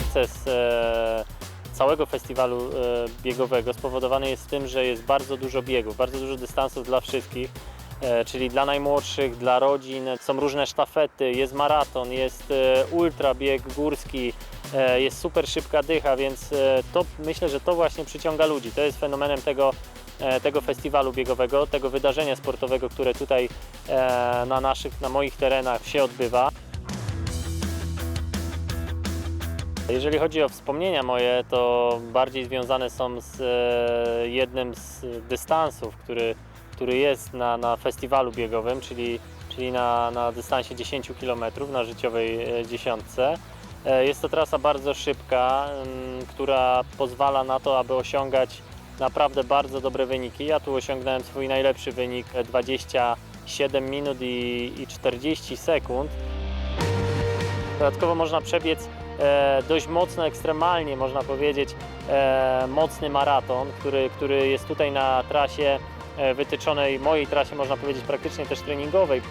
sukces e, całego festiwalu e, biegowego spowodowany jest tym, że jest bardzo dużo biegów, bardzo dużo dystansów dla wszystkich, e, czyli dla najmłodszych, dla rodzin. Są różne sztafety, jest maraton, jest e, ultra bieg górski, jest super szybka dycha, więc to myślę, że to właśnie przyciąga ludzi. To jest fenomenem tego, tego festiwalu biegowego, tego wydarzenia sportowego, które tutaj na naszych, na moich terenach się odbywa. Jeżeli chodzi o wspomnienia moje, to bardziej związane są z e, jednym z dystansów, który, który jest na, na festiwalu biegowym, czyli, czyli na, na dystansie 10 km na życiowej e, dziesiątce. E, Jest to trasa bardzo szybka, która pozwala na to, aby osiągać naprawdę bardzo dobre wyniki. Ja tu osiągnąłem swój najlepszy wynik e, 27 minut i, i 40 sekund. Dodatkowo można przebiec dość mocno, ekstremalnie można powiedzieć, e, mocny maraton, który, który jest tutaj na trasie e, wytyczonej, mojej trasie można powiedzieć praktycznie też treningowej.